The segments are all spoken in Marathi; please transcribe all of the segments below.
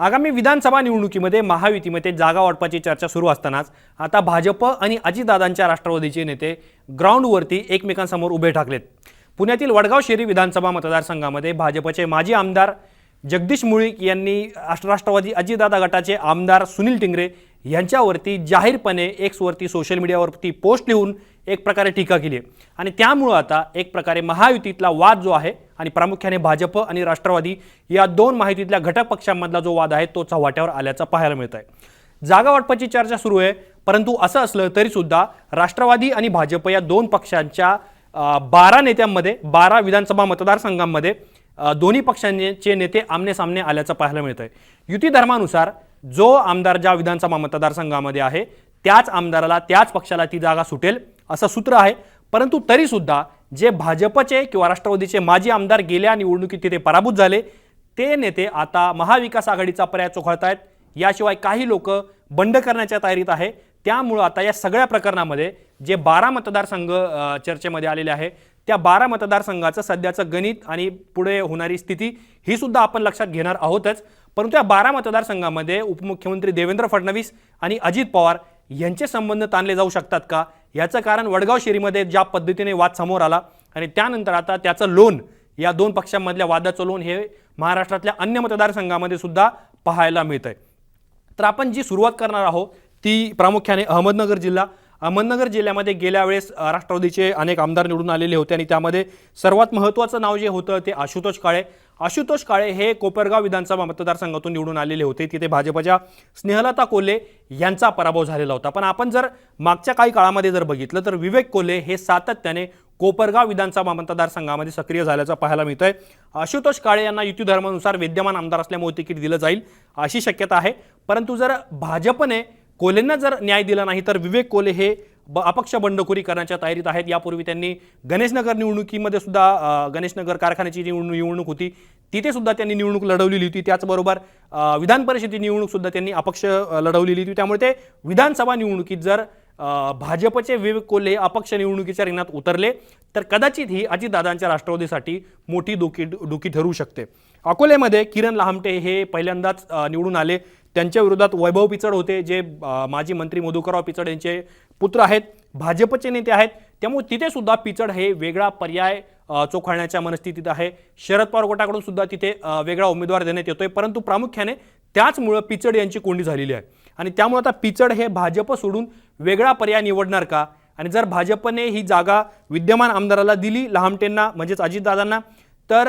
आगामी विधानसभा निवडणुकीमध्ये महायुतीमध्ये जागा वाटपाची चर्चा सुरू असतानाच आता भाजप आणि अजितदादांच्या राष्ट्रवादीचे नेते ग्राउंडवरती एकमेकांसमोर उभे ठाकलेत. पुण्यातील वडगाव शेरी विधानसभा मतदारसंघामध्ये भाजपचे माजी आमदार जगदीश मुळीक यांनी राष्ट्रवादी अजितदादा गटाचे आमदार सुनील टिंगरे यांच्यावरती जाहीरपणे एक्सवरती सोशल मीडियावरती पोस्ट लिहून एक प्रकारे टीका केली आहे. आणि त्यामुळं आता एक प्रकारे महायुतीतला वाद जो आहे आणि प्रामुख्याने भाजप आणि राष्ट्रवादी या दोन महायुतीतल्या घटक पक्षांमधला जो वाद आहे तो चव्हाट्यावर आल्याचा पाहायला मिळत आहे जागा वाटपाची चर्चा सुरू आहे परंतु असं असलं तरीसुद्धा राष्ट्रवादी आणि भाजप या दोन पक्षांच्या बारा नेत्यांमध्ये बारा विधानसभा मतदारसंघांमध्ये दोन्ही पक्षांचे नेते आमने सामने आल्याचं पाहायला मिळत आहे युती धर्मानुसार जो आमदार ज्या विधानसभा मतदारसंघामध्ये आहे त्याच आमदाराला त्याच पक्षाला ती जागा सुटेल असं सूत्र आहे. परंतु तरीसुद्धा जे भाजपचे किंवा राष्ट्रवादीचे माजी आमदार गेल्या निवडणुकीत तिथे पराभूत झाले ते नेते आता महाविकास आघाडीचा पर्याय चोखाळतायत. याशिवाय काही लोक बंड करण्याच्या तयारीत आहे. त्यामुळं आता या सगळ्या प्रकरणामध्ये जे बारा मतदारसंघ चर्चेमध्ये आलेले आहे त्या बारा मतदारसंघाचं सध्याचं गणित आणि पुढे होणारी स्थिती ही सुद्धा आपण लक्षात घेणार आहोतच. परंतु या बारा मतदारसंघामध्ये उपमुख्यमंत्री देवेंद्र फडणवीस आणि अजित पवार यांचे संबंध ताणले जाऊ शकतात का? याचं कारण वडगाव शेरीमध्ये ज्या पद्धतीने वाद समोर आला आणि त्यानंतर आता त्याचं लोन या दोन पक्षांमधल्या वादाचं लोन हे महाराष्ट्रातल्या अन्य मतदारसंघामध्ये सुद्धा पाहायला मिळतंय. आहे तर आपण जी सुरुवात करणार आहोत ती प्रामुख्याने अहमदनगर जिल्हा अहमदनगर जिल्ह्यामध्ये गेल्या वेळेस राष्ट्रवादीचे अनेक आमदार निवडून आलेले होते आणि त्यामध्ये सर्वात महत्त्वाचं नाव जे होतं ते आशुतोष काळे. आशुतोष काळे हे कोपरगाव विधानसभा मतदारसंघातून निवडून आलेले होते. तिथे भाजपच्या स्नेहलता कोल्हे यांचा पराभव झालेला होता. पण आपण जर मागच्या काही काळामध्ये जर बघितलं तर विवेक कोल्हे हे सातत्याने कोपरगाव विधानसभा मतदारसंघामध्ये सक्रिय झाल्याचं पाहायला मिळतं आहे आशुतोष काळे यांना युती धर्मानुसार विद्यमान आमदार असल्यामुळे तिकीट दिलं जाईल अशी शक्यता आहे. परंतु जर भाजपने कोलेंना जर न्याय दिला नाही तर विवेक कोले हे ब अपक्ष बंडखोरी करण्याच्या तयारीत आहेत. यापूर्वी त्यांनी गणेशनगर निवडणुकीमध्ये सुद्धा गणेशनगर कारखान्याची निवडणूक निवडणूक होती तिथे सुद्धा त्यांनी निवडणूक लढवलेली होती. त्याचबरोबर विधान परिषदेची निवडणूक सुद्धा त्यांनी अपक्ष लढवलेली होती. त्यामुळे ते विधानसभा निवडणुकीत जर भाजपचे विवेक कोल्हे अपक्ष निवडणुकीच्या रिंगणात उतरले तर कदाचित ही अजितदादांच्या राष्ट्रवादीसाठी मोठी डोकी डोकी ठरू शकते. अकोल्यामध्ये किरण लहामटे हे पहिल्यांदाच निवडून आले. त्यांच्या विरोधात वैभव पिचड होते जे माजी मंत्री मधुकरराव पिचड यांचे पुत्र आहेत भाजपचे नेते आहेत त्यामुळे तिथे सुद्धा पिचड हे वेगळा पर्याय चोखाळण्याच्या मनस्थितीत आहे. शरद पवार गटाकडून सुद्धा तिथे वेगळा उमेदवार देण्यात येतोय परंतु प्रामुख्याने त्याचमुळं पिचड यांची कोंडी झालेली आहे. आणि त्यामुळे आता पिचड हे भाजप सोडून वेगळा पर्याय निवडणार का? आणि जर भाजपने ही जागा विद्यमान आमदाराला दिली लहामटेंना म्हणजेच अजितदादांना तर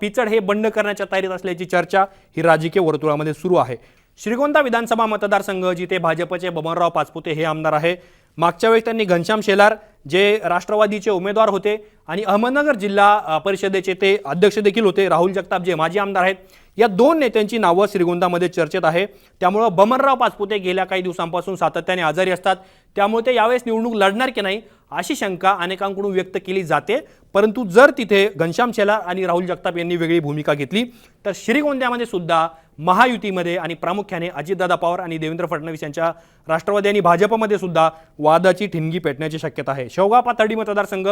पिचड हे बंड करण्याच्या तयारीत असल्याची चर्चा ही राजकीय वर्तुळामध्ये सुरू आहे. श्रीगोंदा विधानसभा मतदारसंघ जिथे भाजपचे बबनराव पाचपुते हे आमदार आहे. मागच्या वेळेस त्यांनी घनश्याम शेलार जे राष्ट्रवादीचे उमेदवार होते आणि अहमदनगर जिल्हा परिषदेचे ते अध्यक्ष देखील होते राहुल जगताप जे माजी आमदार आहेत या दोन नेत्यांची नावं श्रीगोंदामध्ये चर्चेत आहे. त्यामुळं बमनराव पाचपुते गेल्या काही दिवसांपासून सातत्याने आजारी असतात. त्यामुळे ते यावेळेस निवडणूक लढणार की नाही अशी शंका अनेकांकडून व्यक्त केली जाते. परंतु जर तिथे घनश्याम शेलार आणि राहुल जगताप यांनी वेगळी भूमिका घेतली तर श्रीगोंद्यामध्ये सुद्धा महायुतीमध्ये आणि प्रामुख्याने अजितदादा पवार आणि देवेंद्र फडणवीस यांच्या राष्ट्रवादी आणि भाजपमध्ये सुद्धा वादाची ठिणगी पेटण्याची शक्यता आहे. शेवगाव पाथर्डी मतदारसंघ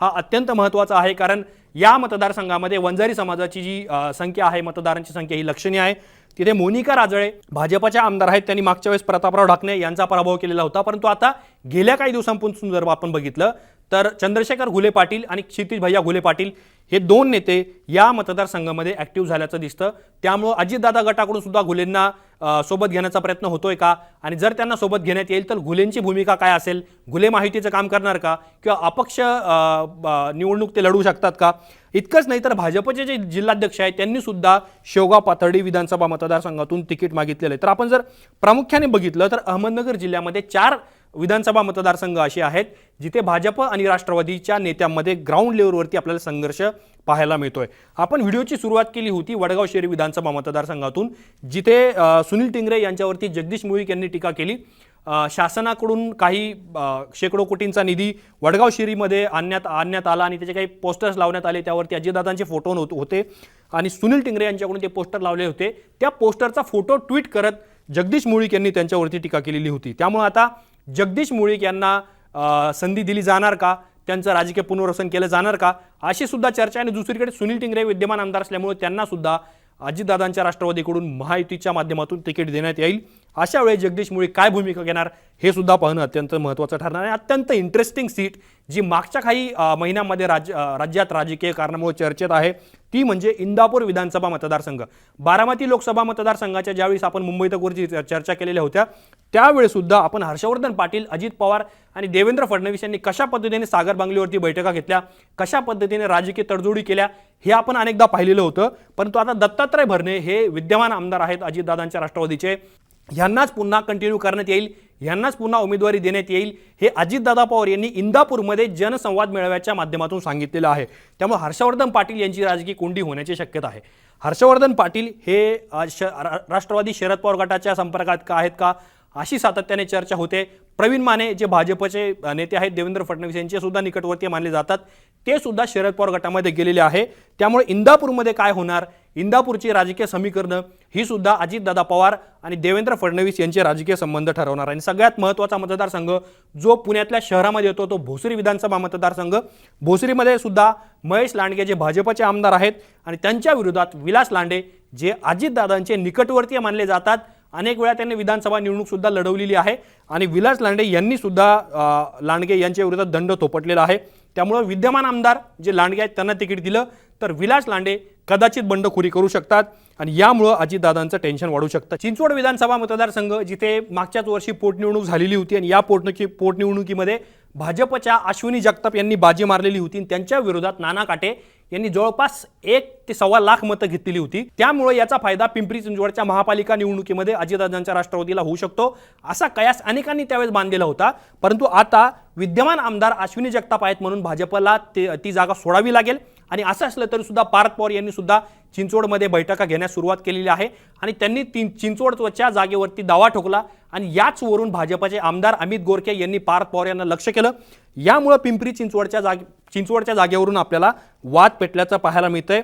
हा अत्यंत महत्त्वाचा आहे कारण या मतदारसंघामध्ये वंजारी समाजाची जी संख्या आहे मतदारांची संख्या ही लक्षणीय आहे. तिथे मोनिका राजळे भाजपच्या आमदार आहेत त्यांनी मागच्या वेळेस प्रतापराव ढाकणे यांचा पराभव केलेला होता. परंतु आता गेल्या काही दिवसांपासून जर आपण बघितलं तर चंद्रशेखर घुले पाटील आणि क्षितिज भैया घुले पाटील हे दोन नेते या मतदारसंघामध्ये ॲक्टिव्ह झाल्याचं दिसतं. त्यामुळं अजितदादा गटाकडून सुद्धा घुलेंना सोबत घेण्याचा प्रयत्न होतोय का? आणि जर त्यांना सोबत घेण्यात येईल तर घुलेंची भूमिका काय असेल? घुले माहितीचं काम करणार का? किंवा अपक्ष ब- निवडणूक ते लढवू शकतात का? इतकंच नाही तर भाजपचे जे जिल्हाध्यक्ष आहेत त्यांनी सुद्धा शेवगाव पाथर्डी विधानसभा मतदारसंघातून तिकीट मागितलेलं आहे. तर आपण जर प्रामुख्याने बघितलं तर अहमदनगर जिल्ह्यामध्ये चार विधानसभा मतदारसंघ असे आहेत जिथे भाजप आणि राष्ट्रवादीच्या नेत्यांमध्ये ग्राउंड लेवलवरती आपल्याला संघर्ष पाहायला मिळतोय. आपण व्हिडिओची सुरुवात केली होती वडगाव शेरी विधानसभा मतदारसंघातून जिथे सुनील टिंगरे यांच्यावरती जगदीश मुळीक यांनी टीका केली. शासनाकडून काही शेकडो कोटींचा निधी वडगाव शिरीमध्ये आणण्यात आणण्यात आला आणि त्याचे काही पोस्टर्स लावण्यात आले. त्यावरती अजितदादांचे फोटो नव्हते होते आणि सुनील टिंगरे यांच्याकडून ते पोस्टर लावले होते. त्या पोस्टरचा फोटो ट्विट करत जगदीश मुळीक यांनी त्यांच्यावरती टीका केलेली होती. त्यामुळे आता जगदीश मुळीक यांना संधी दिली जाणार का? त्यांचं राजकीय पुनर्वसन केलं जाणार का? अशी सुद्धा चर्चा आणि दुसरीकडे सुनील टिंगरे विद्यमान आमदार असल्यामुळे त्यांना सुद्धा अजितदादांच्या राष्ट्रवादीकडून महायुतीच्या माध्यमातून तिकीट देण्यात येईल. अशा वेळी जगदीश मुळे काय भूमिका घेणार हे सुद्धा पाहणं अत्यंत महत्त्वाचं ठरणार आहे. अत्यंत इंटरेस्टिंग सीट जी मागच्या काही महिन्यामध्ये राज राज्य राज्यात राजकीय कारणामुळे चर्चेत आहे ती म्हणजे इंदापूर विधानसभा मतदारसंघ. बारामती लोकसभा मतदारसंघाच्या ज्यावेळेस आपण मुंबई तकवरची चर्चा केलेल्या होत्या त्यावेळेसुद्धा आपण हर्षवर्धन पाटील अजित पवार आणि देवेंद्र फडणवीस यांनी कशा पद्धतीने सागर बांगलीवरती बैठका घेतल्या कशा पद्धतीने राजकीय तडजोडी केल्या हे आपण अनेकदा पाहिलेलं होतं. परंतु आता दत्तात्रय भरणे हे विद्यमान आमदार आहेत अजितदादांच्या राष्ट्रवादीचे. यांनाच पुन्हा कंटिन्यू करण्यात येईल यांनाच पुन्हा उमेदवारी देण्यात येईल हे अजितदादा पवार यांनी इंदापूरमध्ये जनसंवाद मेळाव्याच्या माध्यमातून सांगितलेलं आहे. त्यामुळे हर्षवर्धन पाटील यांची राजकीय कोंडी होण्याची शक्यता आहे. हर्षवर्धन पाटील हे श राष्ट्रवादी शरद पवार गटाच्या संपर्कात का आहेत का अशी सातत्याने चर्चा होते. प्रवीण माने जे भाजपचे नेते आहेत देवेंद्र फडणवीस यांचे सुद्धा निकटवर्तीय मानले जातात. ते सुद्धा शरद पवार गटामध्ये गेलेले आहे. त्यामुळे इंदापूरमध्ये काय होणार इंदापूरची राजकीय समीकरणं ही सुद्धा अजितदादा पवार आणि देवेंद्र फडणवीस यांचे राजकीय संबंध ठरवणार आणि सगळ्यात महत्त्वाचा मतदारसंघ जो पुण्यातल्या शहरामध्ये येतो तो भोसरी विधानसभा मतदारसंघ. भोसरीमध्ये सुद्धा महेश लांडगे जे भाजपचे आमदार आहेत आणि त्यांच्या विरोधात विलास लांडे जे अजितदादांचे निकटवर्तीय मानले जातात अनेक वेळा त्यांनी विधानसभा निवडणूक सुद्धा लढवलेली आहे. आणि विलास लांडे यांनी सुद्धा लांडगे यांच्या विरोधात दंड थोपटलेला आहे. त्यामुळं विद्यमान आमदार जे लांडगे आहेत त्यांना तिकीट दिलं. तर विलास लांडे कदाचित बंडखोरी करू शकतात आणि यामुळं अजितदादांचं टेन्शन वाढू शकतं. चिंचवड विधानसभा मतदारसंघ जिथे मागच्याच वर्षी पोटनिवडणूक झालेली होती आणि या पोटणुकी पोटनिवडणुकीमध्ये भाजपच्या अश्विनी जगताप यांनी बाजी मारलेली होती आणि त्यांच्या विरोधात नाना काटे यांनी जवळपास एक ते सव्वा लाख मतं घेतलेली होती. त्यामुळे याचा फायदा पिंपरी चिंचवडच्या महापालिका निवडणुकीमध्ये अजितदादांच्या राष्ट्रवादीला होऊ शकतो असा कयास अनेकांनी त्यावेळेस बांधलेला होता. परंतु आता विद्यमान आमदार अश्विनी जगताप आहेत म्हणून भाजपला ते ती जागा सोडावी लागेल. आणि असं असलं तरी सुद्धा पार्थ पवार यांनी सुद्धा चिंचवडमध्ये बैठका घेण्यास सुरुवात केलेली आहे. आणि त्यांनी ती चिंचवडच्या जागेवरती दावा ठोकला आणि याचवरून भाजपाचे भाजपचे आमदार अमित गोरखे यांनी पार्थ पवार यांना लक्ष केलं. यामुळं पिंपरी चिंचवडच्या जागे चिंचवडच्या जागेवरून आपल्याला वाद पेटल्याचं पाहायला मिळतंय.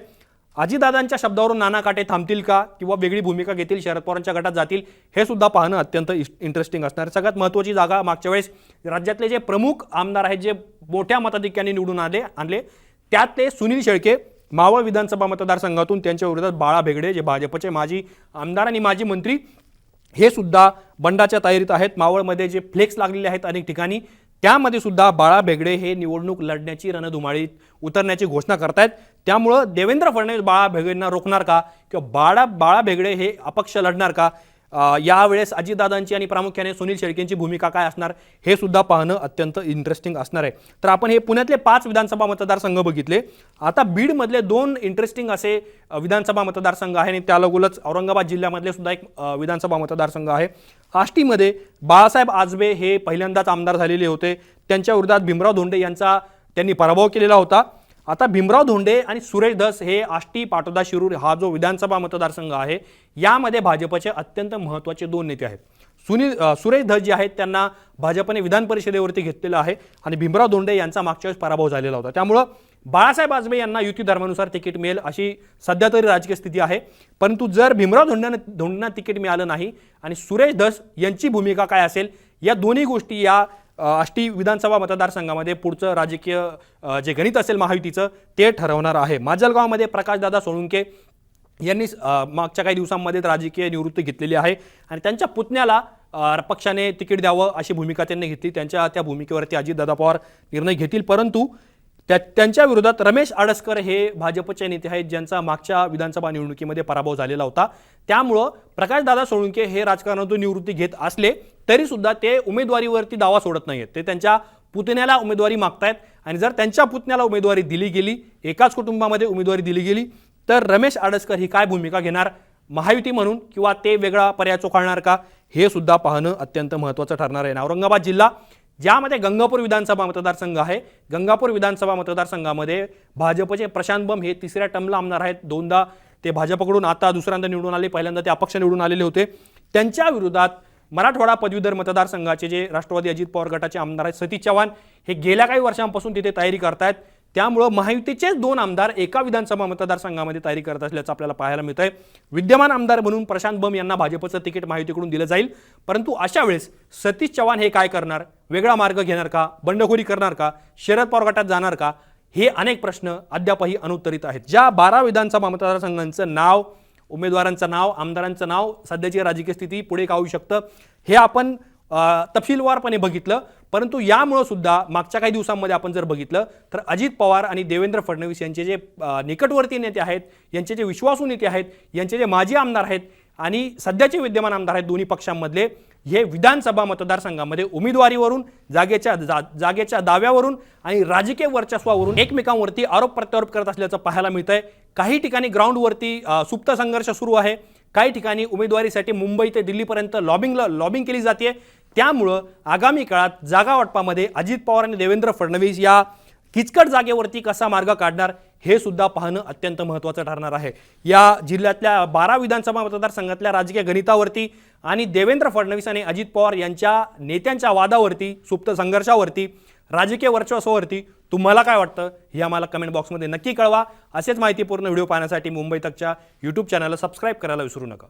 अजितदादांच्या शब्दावरून नाना काटे थांबतील का किंवा वेगळी भूमिका घेतील शरद पवारांच्या गटात जातील हे सुद्धा पाहणं अत्यंत इंटरेस्टिंग असणार. सगळ्यात महत्त्वाची जागा मागच्या वेळेस राज्यातले जे प्रमुख आमदार आहेत जे मोठ्या मताधिक्याने निवडून आले आणले त्यातले सुनील शेळके मावळ विधानसभा मतदारसंघातून त्यांच्या विरोधात बाळा भेगडे जे भाजपचे माजी आमदार आणि माजी मंत्री हे सुद्धा बंडाच्या तयारीत आहेत. मावळमध्ये जे फ्लेक्स लागलेले आहेत अनेक ठिकाणी त्यामध्ये सुद्धा बाळा भेगडे हे निवडणूक लढण्याची रणधुमाळीत उतरण्याची घोषणा करतायत. त्यामुळं देवेंद्र फडणवीस बाळा भेगडेंना रोखणार का? किंवा बाळा बाळा भेगडे हे अपक्ष लढणार का? यावेळेस अजितदादांची आणि प्रामुख्याने सुनील शेळकेंची भूमिका काय असणार हे सुद्धा पाहणं अत्यंत इंटरेस्टिंग असणार आहे. तर आपण हे पुण्यातले पाच विधानसभा मतदारसंघ बघितले. आता बीडमधले दोन इंटरेस्टिंग असे विधानसभा मतदारसंघ आहे आणि त्यालगोलच औरंगाबाद जिल्ह्यामधले सुद्धा एक विधानसभा मतदारसंघ आहे. आष्टीमध्ये बाळासाहेब आजबे हे पहिल्यांदाच आमदार झालेले होते. त्यांच्या विरोधात भीमराव धोंडे यांचा त्यांनी पराभव केलेला होता. आता भीमराव धोंडे आणि सुरेश धस हे आष्टी पाटोदा शिरूर हा जो विधानसभा मतदारसंघ आहे यामध्ये भाजपचे अत्यंत महत्त्वाचे दोन नेते आहेत. सुनील सुरेश धस जे आहेत त्यांना भाजपने विधान परिषदेवरती घेतलेलं आहे आणि भीमराव धोंडे यांचा मागच्या वेळेस पराभव झालेला होता. त्यामुळं बाळासाहेब आजबे यांना युती धर्मानुसार तिकीट मिळेल अशी सध्या तरी राजकीय स्थिती आहे. परंतु जर भीमराव धोंड्यानं धोंडेंना तिकीट मिळालं नाही आणि सुरेश धस यांची भूमिका काय असेल या दोन्ही गोष्टी या आष्टी विधानसभा मतदारसंघामध्ये पुढचं राजकीय जे गणित असेल महायुतीचं ते ठरवणार आहे. माजलगावमध्ये प्रकाशदादा सोळुंके यांनी मागच्या काही दिवसांमध्ये राजकीय निवृत्ती घेतलेली आहे आणि त्यांच्या पुतण्याला पक्षाने तिकीट द्यावं अशी भूमिका त्यांनी घेतली. त्यांच्या त्या भूमिकेवरती अजितदादा पवार निर्णय घेतील. परंतु त्या त्यांच्या विरोधात रमेश आडसकर हे भाजपचे नेते आहेत ज्यांचा मागच्या विधानसभा निवडणुकीमध्ये पराभव झालेला होता. त्यामुळं प्रकाशदादा सोळुंके हे राजकारणातून निवृत्ती घेत असले तरीसुद्धा ते उमेदवारीवरती दावा सोडत नाही आहेत ते त्यांच्या पुतण्याला उमेदवारी मागतायत आणि जर त्यांच्या पुतण्याला उमेदवारी दिली गेली एकाच कुटुंबामध्ये उमेदवारी दिली गेली तर रमेश आडसकर ही काय भूमिका घेणार? महायुती म्हणून किंवा ते वेगळा पर्याय चोखाळणार का? हे सुद्धा पाहणं अत्यंत महत्त्वाचं ठरणार आहे. औरंगाबाद जिल्हा ज्यामध्ये गंगापूर विधानसभा मतदारसंघ आहे. गंगापूर विधानसभा मतदारसंघामध्ये भाजपचे प्रशांत बम हे तिसऱ्या टर्मला आमदार आहेत. दोनदा ते भाजपकडून आता दुसऱ्यांदा निवडून आले. पहिल्यांदा ते अपक्ष निवडून आलेले होते. त्यांच्या विरोधात मराठवाडा पदवीधर मतदारसंघाचे जे राष्ट्रवादी अजित पवार गटाचे आमदार आहेत सतीश चव्हाण हे गेल्या काही वर्षांपासून तिथे तयारी करतायत. त्यामुळं महायुतीचेच दोन आमदार एका विधानसभा मतदारसंघामध्ये तयारी करत असल्याचं आपल्याला पाहायला मिळत आहे विद्यमान आमदार म्हणून प्रशांत बम यांना भाजपचं तिकीट महायुतीकडून दिलं जाईल. परंतु अशा वेळेस सतीश चव्हाण हे काय करणार? वेगळा मार्ग घेणार का? बंडखोरी करणार का? शरद पवार गटात जाणार का? हे अनेक प्रश्न अद्यापही अनुत्तरित आहेत. ज्या बारा विधानसभा मतदारसंघांचं नाव उमेदवारांचं नाव आमदारांचं नाव सध्याची राजकीय स्थिती पुढे का शकतं हे आपण तपशीलवारपणे बघितलं परंतु यामुळं सुद्धा मागच्या काही दिवसांमध्ये आपण जर बघितलं तर अजित पवार आणि देवेंद्र फडणवीस यांचे जे निकटवर्ती नेते आहेत यांचे जे विश्वासू नेते आहेत यांचे जे माजी आमदार आहेत आणि सध्याचे विद्यमान आमदार आहेत दोन्ही पक्षांमधले हे विधानसभा मतदारसंघामध्ये उमेदवारीवरून जागेच्या जा, जागेच्या दाव्यावरून आणि राजकीय वर्चस्वावरून एकमेकांवरती आरोप प्रत्यारोप करत असल्याचं पाहायला मिळतंय. काही ठिकाणी ग्राउंडवरती सुप्त संघर्ष सुरू आहे. काही ठिकाणी उमेदवारीसाठी मुंबई ते दिल्लीपर्यंत लॉबिंगला लॉबिंग केली जाते त्यामुळं आगामी काळात जागा वाटपामध्ये अजित पवार आणि देवेंद्र फडणवीस या किचकट जागेवरती कसा मार्ग काढणार हे सुद्धा पाहणं अत्यंत महत्त्वाचं ठरणार आहे. या जिल्ह्यातल्या बारा विधानसभा मतदारसंघातल्या राजकीय गणितावरती आणि देवेंद्र फडणवीस आणि अजित पवार यांच्या नेत्यांच्या वादावरती सुप्त संघर्षावरती राजकीय वर्चस्वावरती तुम्हाला काय वाटतं हे आम्हाला कमेंट बॉक्समध्ये नक्की कळवा. असेच माहितीपूर्ण व्हिडिओ पाहण्यासाठी मुंबई तकच्या यूट्यूब चॅनलला सबस्क्राईब करायला विसरू नका.